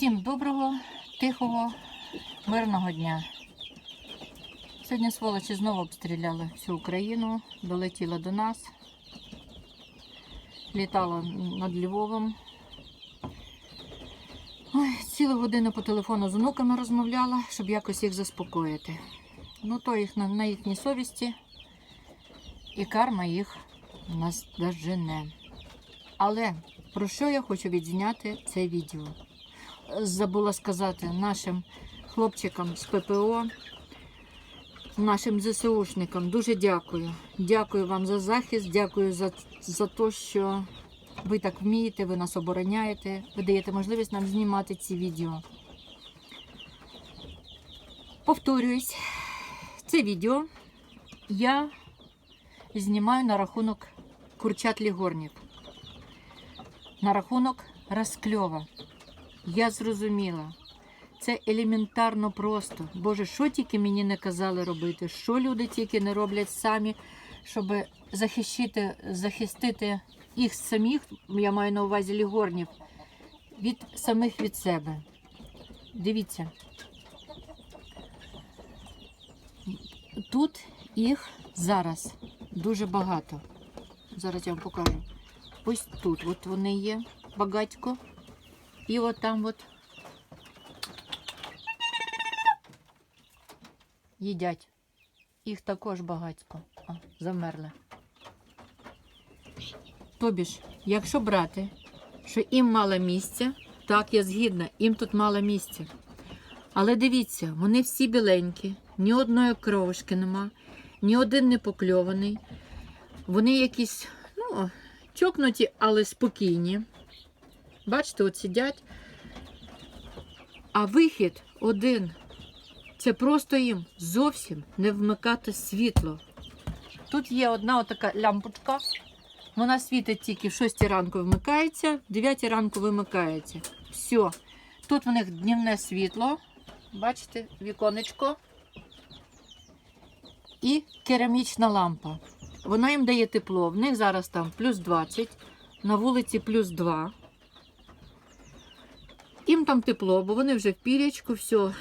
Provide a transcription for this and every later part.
Всім доброго, тихого, мирного дня. Сьогодні сволочі знову обстріляли всю Україну, долетіла до нас, літала над Львовом. Ой, цілу годину по телефону з онуками розмовляла, щоб якось їх заспокоїти. Ну, то їх на, на їхній совісті, і карма їх наздожене. Але про що я хочу відзняти це відео? Забула сказати нашим хлопчикам з ППО, нашим ЗСУшникам дуже дякую. Дякую вам за захист, дякую за, за те, що ви так вмієте, ви нас обороняєте, ви даєте можливість нам знімати ці відео. Повторююсь, це відео я знімаю на рахунок курчат лігорнів на рахунок розкльова. Я зрозуміла. Це елементарно просто. Боже, що тільки мені не казали робити, що люди тільки не роблять самі, щоб захищити, захистити їх самих, я маю на увазі лігорнів, від самих від себе. Дивіться. Тут їх зараз дуже багато. Зараз я вам покажу. Ось тут от вони є багатько. І от там от їдять. Їх також багатько. А, замерли. Тобі ж, якщо брати, що їм мало місця, так, я згідна, їм тут мало місця. Але дивіться, вони всі біленькі, ні одної кровушки нема, ні один не покльований. Вони якісь, ну, чокнуті, але спокійні. Бачите, от сидять. А вихід один. Це просто їм зовсім не вмикати світло. Тут є одна отака лямпочка. Вона світить тільки в 6 ранку вмикається, в 9 ранку вимикається. Все. Тут в них днівне світло. Бачите, віконечко. І керамічна лампа. Вона їм дає тепло. В них зараз там плюс 20, на вулиці плюс 2. Їм там тепло, бо вони вже в пірячку, все.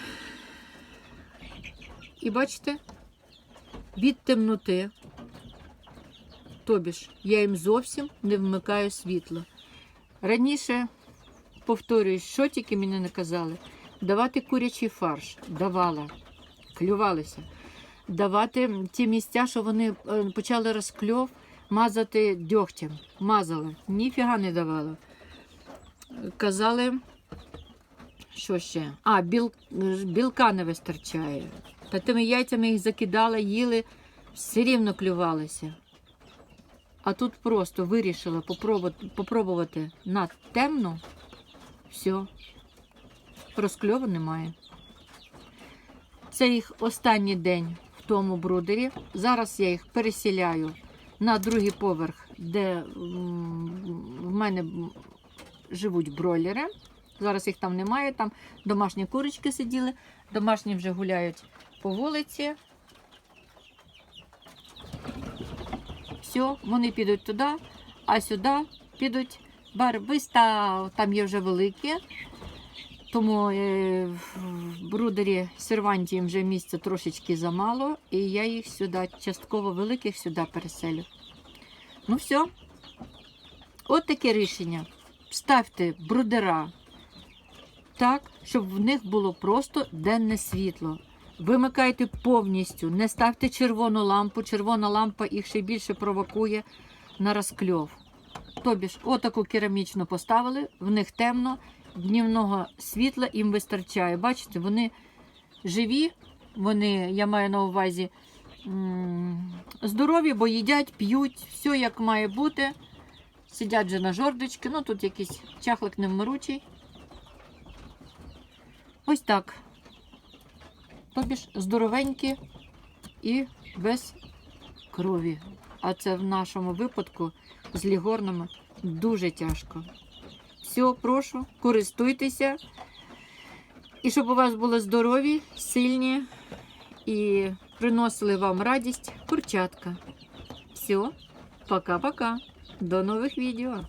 І бачите, від темноти, тобі ж, я їм зовсім не вмикаю світло. Раніше, повторюю, що тільки мені не казали, давати курячий фарш, давала, клювалися давати ті місця, що вони е, почали розкльов, мазати дьогтям. Мазали. Ніфіга не давала. Казали, що ще? А, біл, білка не вистачає. Та тими яйцями їх закидали, їли, все рівно клювалися. А тут просто вирішила попробувати, на темно, все, розкльову немає. Це їх останній день в тому брудері. Зараз я їх переселяю на другий поверх, де в мене живуть бройлери. Зараз їх там немає, там домашні курочки сиділи, домашні вже гуляють по вулиці. Все, вони підуть туди, а сюди підуть барбиста, там є вже великі. Тому е, в брудері серванті вже місця трошечки замало, і я їх сюди, частково великих сюди переселю. Ну все. От таке рішення. Ставте брудера так, щоб в них було просто денне світло. Вимикайте повністю, не ставте червону лампу. Червона лампа їх ще більше провокує на розкльов. Тобі ж, отаку керамічну поставили, в них темно, днівного світла їм вистачає. Бачите, вони живі, вони, я маю на увазі, здорові, бо їдять, п'ють, все як має бути. Сидять вже на жордочки, ну тут якийсь чахлик невмиручий. Ось так. Тобі ж здоровенькі і без крові. А це в нашому випадку з лігорнами дуже тяжко. Все, прошу, користуйтеся. І щоб у вас були здорові, сильні і приносили вам радість курчатка. Все, пока-пока. До нових відео.